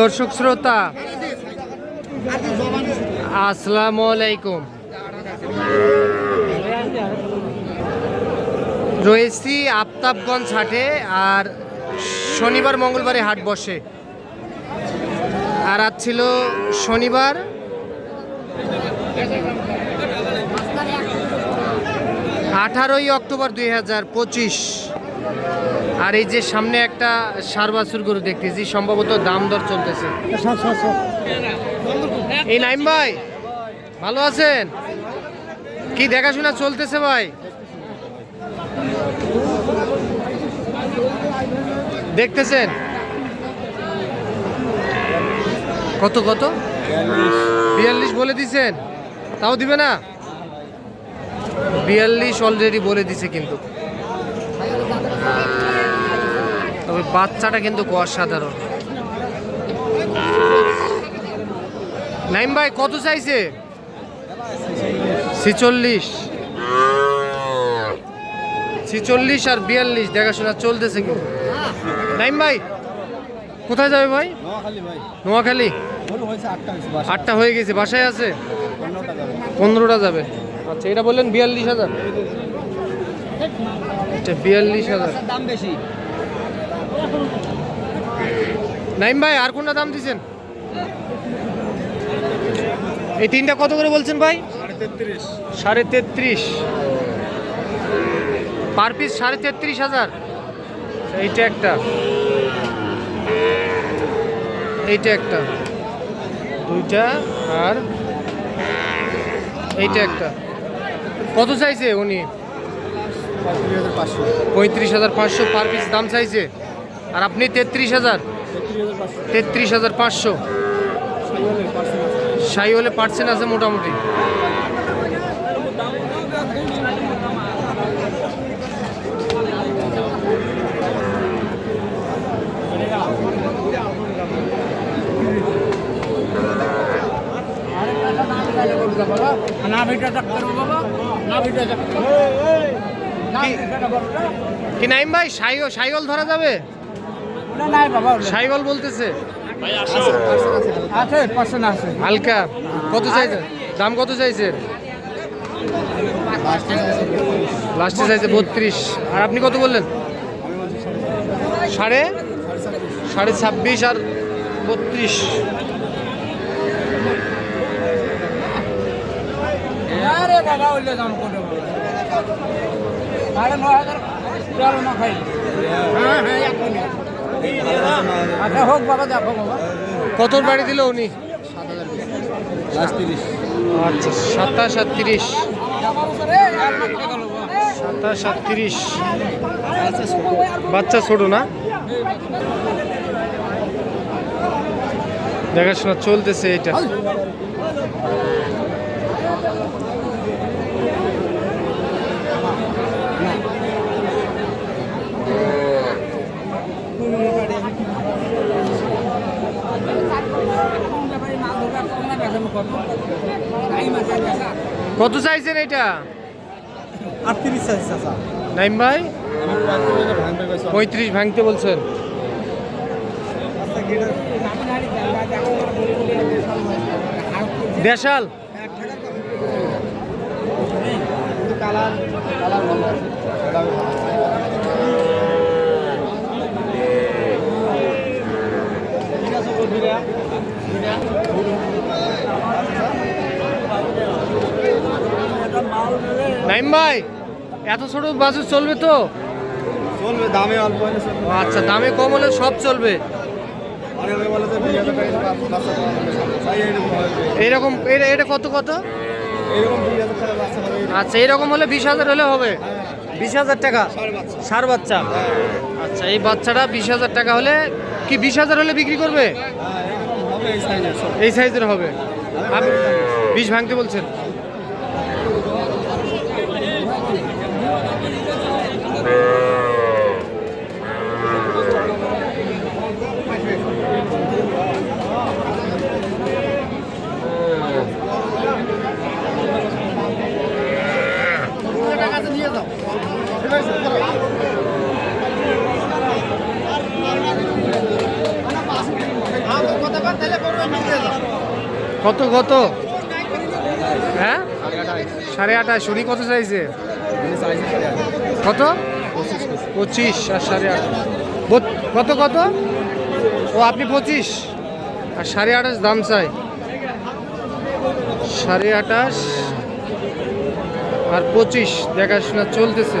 দর্শক শ্রোতা, আসসালামু আলাইকুম। রয়েছি আফতাবগঞ্জ হাটে, আর শনিবার মঙ্গলবারে হাট বসে। আর আজ ছিল শনিবার। আঠারোই অক্টোবর দুই হাজার পঁচিশ। আর এই যে সামনে একটা সার বাছুর গরু দেখতেছি, সম্ভবত দাম দর চলতেছে। এই নাইম ভাই, ভালো আছেন? কি দেখাশোনা চলতেছে ভাই? দেখতেছেন? কত কত? বিয়াল্লিশ বলে দিছেন। তাও দিবে না? বিয়াল্লিশ অলরেডি বলে দিছে কিন্তু। তবে বাচ্চাটা কিন্তু অসাধারণ। নাইম ভাই কত চাইছে? ছিচল্লিশ। ছিচল্লিশ আর বিয়াল্লিশ দেখাশোনা চলতেছে কিন্তু। নাইম ভাই কোথায় যাবে ভাই? নোয়াখালী আটটা হয়ে গেছে বাসায় আছে? পনেরোটা যাবে। আচ্ছা এটা বললেন বিয়াল্লিশ হাজার? আচ্ছা বিয়াল্লিশ হাজার। দাম বেশি। নাইম ভাই আর কোনটা দাম দিছেন এই তিনটা কত করে বলছেন ভাই? সাড়ে তেত্রিশ। পার পিস সাড়ে তেত্রিশ হাজার। এইটা একটা। এইটা একটা। দুইটা আর এইটা একটা। কত চাইছে উনি? পঁয়ত্রিশ হাজার পাঁচশো পার পিস দাম চাইছে। আর আপনি তেত্রিশ হাজার। তেত্রিশ হাজার পাঁচশো। সাই হলে পার্সেন্ট আছে মোটামুটি। কি- নাইম ভাই? সাই সাইগল ধরা যাবে? নাই বাবা সাইগল বলতেছে। আছে পার্সেন্ট আছে। হালকা। কত চাইছে? দাম কত চাইছে? লাস্টে চাইছে বত্রিশ। আর আপনি কত বললেন? সাড়ে? সাড়ে ছাব্বিশ আর বত্রিশ। আরে দাম সাড়ে নয় হাজার চলো না হ্যাঁ হ্যাঁ আচ্ছা হোক বাবা দেখো বাবা। কত বাড়ি দিল উনি? আচ্ছা সাতাশ আর সাতাশ আর তিরিশ। বাচ্চা ছোট না? দেখাশোনা চলতেছে এটা। কত চাইছেন এটা? আটত্রিশ আছে নাইম ভাই? পঁয়ত্রিশ ভাঙতে বলছেন। দেশাল? কালার কালার ভালো আছে। নাইম ভাই এত ছোট বাসু চলবে তো? চলবে দামে অল্প আচ্ছা দামে কম হলে সব চলবে। এইরকম এটা কত কত? আচ্ছা এইরকম হলে বিশ হাজার হলে হবে? বিশ হাজার টাকা? সার বাচ্চা। আচ্ছা এই বাচ্চাটা বিশ হাজার টাকা হলে কি বিশ হাজার হলে বিক্রি করবে? হ্যাঁ এই সাইজের সব। এই সাইজের হবে। আপনি বিষ ভাঙতে বলছেন? কত কত? হ্যাঁ? সাড়ে আঠাশ উনি কত চাইছে? কত? পঁচিশ আর সাড়ে আট। কত কত? ও, আপনি পঁচিশ। আর সাড়ে আঠাশ দাম চাই। সাড়ে আঠাশ আর পঁচিশ। দেখাশোনা চলতেছে।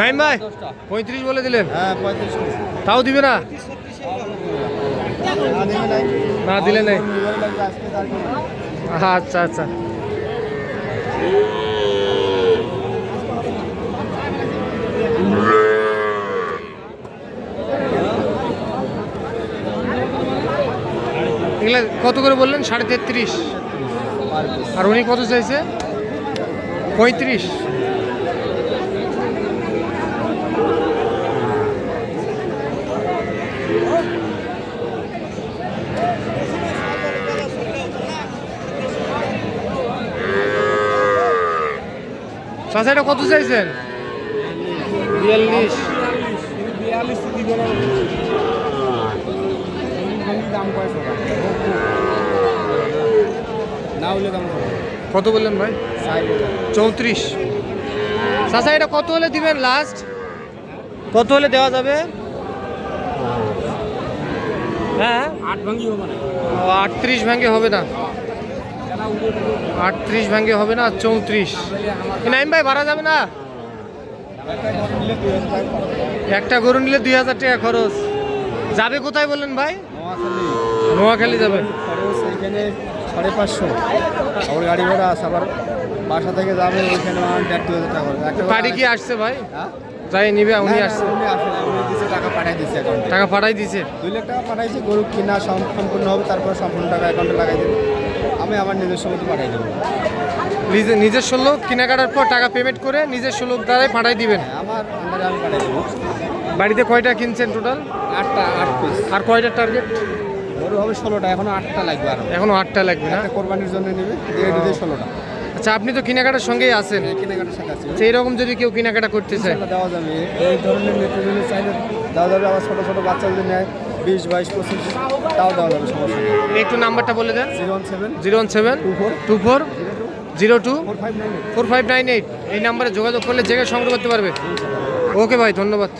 নাইম ভাই, পঁয়ত্রিশ বলে দিলেন। তাও দিবে না? না, দিলে নাই। আচ্ছা আচ্ছা। কত করে বললেন? সাড়ে তেত্রিশ। আর উনি কত চাইছে? পঁয়ত্রিশ। চাষা এটা কত চাইছেন? বিয়াল্লিশ। দাম কয়শো না হলে দাম কত বললেন ভাই? চৌত্রিশ। চাষা এটা কত হলে দিবেন লাস্ট কত হলে দেওয়া যাবে? হ্যাঁ আট ভাঙি হবে না। ও, আটত্রিশ ভাঙ্গে হবে না। আটত্রিশ ভাঙ্গে হবে না চৌত্রিশ। নাইম ভাই ভাড়া যাবে না? একটা গরু নিলে দুই হাজার টাকা খরচ। যাবে কোথায় বললেন ভাই? নোয়াখালী। নোয়াখালী যাবে। সাড়ে পাঁচশো। আবার গাড়ি ভাড়া আছে আবার বাসা থেকে যাবে ওইখানে দেড় দু হাজার টাকা কি আসছে ভাই? হ্যাঁ? যাই নিবে উনি আসছে। উনি আসে উনি দিছে টাকা পাঠিয়ে দিচ্ছে অ্যাকাউন্টে টাকা পাঠাই দিছে? দুই লাখ টাকা পাঠাইছে গরু কিনা সম্পূর্ণ হবে তারপর সম্পূর্ণ টাকা অ্যাকাউন্টে লাগাই দেবে। আমি আমার নিজস্ব মতো পাঠাই দেবো। নিজে নিজস্ব লোক কেনাকাটার পর টাকা পেমেন্ট করে নিজের লোক দ্বারাই পাঠাই দিবেন? হ্যাঁ, আমার আন্ডারে আমি পাঠাই দেবো। বাড়িতে কয়টা কিনছেন টোটাল আটটা আট পিস আর কয়টা টার্গেট গরু হবে ষোলোটা এখনও আটটা লাগবে আরও। এখনও আটটা লাগবে না? কোরবানির জন্য নেবে দিয়ে ষোলোটা। আচ্ছা আপনি তো কেনাকাটার সঙ্গেই আছেন। কেনাকাটার সাথে আছে। সেই রকম যদি কেউ কেনাকাটা করতে চায়। দেওয়া যাবে। এই ধরনের নেতৃত্ব চাইলে দেওয়া যাবে আবার ছোটো ছোটো বাচ্চা যদি নেয় বিশ বাইশ পঁচিশ তাও দেওয়া যাবে সমস্যা একটু নাম্বারটা বলে দেন। Zero one seven zero one seven two four two four zero two four five nine eight. এই নাম্বারে যোগাযোগ করলে জায়গায় সংগ্রহ করতে পারবে। ওকে ভাই ধন্যবাদ।